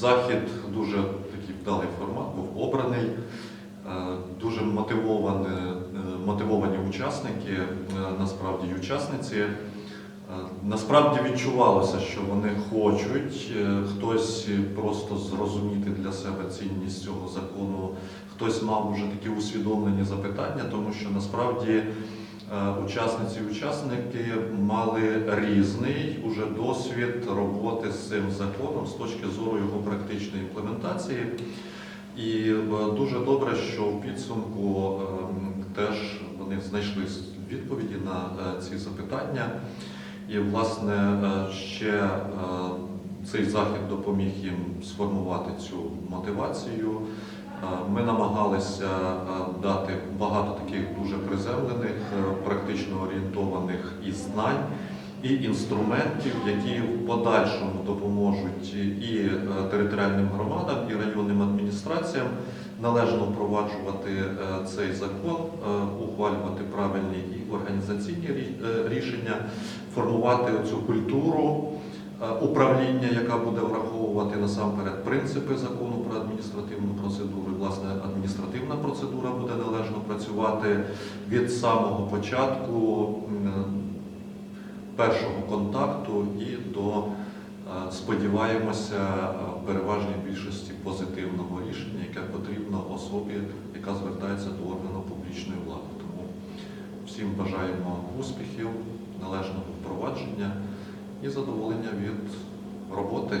захід дуже такий вдалий формат, був обраний. Е, Дуже мотивовані, е, мотивовані учасники, е, насправді й учасниці. Насправді відчувалося, що вони хочуть хтось просто зрозуміти для себе цінність цього закону, хтось мав уже такі усвідомлені запитання, тому що насправді учасниці і учасники мали різний уже досвід роботи з цим законом з точки зору його практичної імплементації. І е, дуже добре, що в підсумку ем, теж вони знайшли відповіді на е, ці запитання. І, власне, е, ще цей захід допоміг їм сформувати цю мотивацію. Ми намагалися дати багато таких дуже приземлених, практично орієнтованих і знань, і інструментів, які в подальшому допоможуть і е, територіальним громадам, і районним адміністраціям належно впроваджувати е, цей закон, е, ухвалювати правильні і організаційні рішення, формувати цю культуру управління, яка буде враховувати насамперед принципи закону про адміністративну процедуру. Власне, адміністративна процедура буде належно працювати від самого початку першого контакту і до, е, сподіваємося, е, переважній більшості позитивного рішення, яке потрібно особі, яка звертається до органу публічної влади. Тому всім бажаємо успіхів, належного впровадження і задоволення від роботи